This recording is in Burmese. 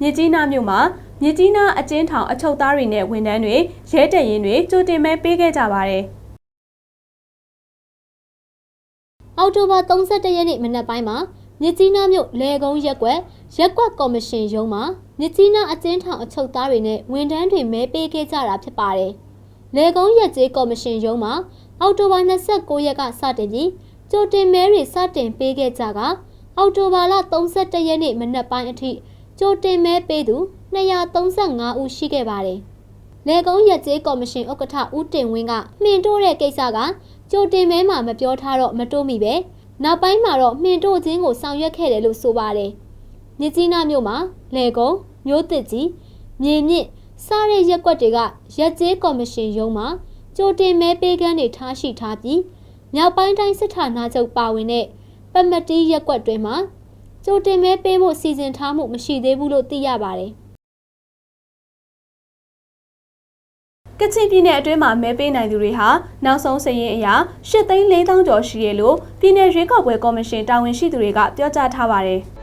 မြစ်ကြီးနားမြို့မှာမြစ်ကြီးနားအကျဉ်းထောင်အချုပ်သားတွေနဲ့ဝန်ထမ်းတွေရဲတပ်ရင်းတွေကြိုတင်မဲပေးခဲ့ကြပါတယ်အောက်တိုဘာ31ရက်နေ့မနက်ပိုင်းမှာမြစ်ကြီးနားမြို့လေကုန်းရက်ကွက်ရက်ကွက်ကော်မရှင်ရုံးမှာမြစ်ကြီးနားအကျဉ်းထောင်အချုပ်သားတွေနဲ့ဝန်ထမ်းတွေမဲပေးခဲ့ကြတာဖြစ်ပါတယ်။လေကုန်းရက်ကျေးကော်မရှင်ရုံးမှာအောက်တိုဘာ29ရက်ကစတင်ပြီးကြိုတင်မဲတွေစတင်ပေးခဲ့ကြကအောက်တိုဘာလ31ရက်နေ့မနက်ပိုင်းအထိ ကြိုတင်မဲပေးသူ235ဦးရှိခဲ့ပါတယ်။လေကုန်းရက်ကျေးကော်မရှင်ဥက္ကဋ္ဌဦးတင်ဝင်းကမှင်တိုးတဲ့ကိစ္စကကြိုတင်မဲမှာမပြောထားတော့မတိုးမိပဲနောက်ပိုင်းမှာတော့မှင်တိုးခြင်းကိုဆောင်ရွက်ခဲ့တယ်လို့ဆိုပါတယ်။မြစ်ကြီးနားမြို့မှာလေကုန်းမြို့သစ်ကြီးမြေမြင့်စားတဲ့ရက်ကွက်တွေကရက်ကျေးကော်မရှင်ရုံးမှာကြိုတင်မဲပေးကမ်းတွေထားရှိထားပြီးမြောက်ပိုင်းတိုင်းစစ်ဌာနချုပ်ပါဝင်တဲ့ပမတီးရက်ကွက်တွေမှာ ကြိုတင်မဲပေးဖို့စီစဉ်ထားမှုမရှိသေးဘူးလို့သိရပါတယ်။ကချင်ပြည်နယ်အတွင်းမှာမဲပေးနိုင်သူတွေဟာနောက်ဆုံးစရင်အရ၈သိန်း၄000ကျော်ရှိရလို့ပြည်내ရွေးကောက်ပွဲကော်မရှင်တာဝန်ရှိသူတွေကပြောကြားထားပါတယ်။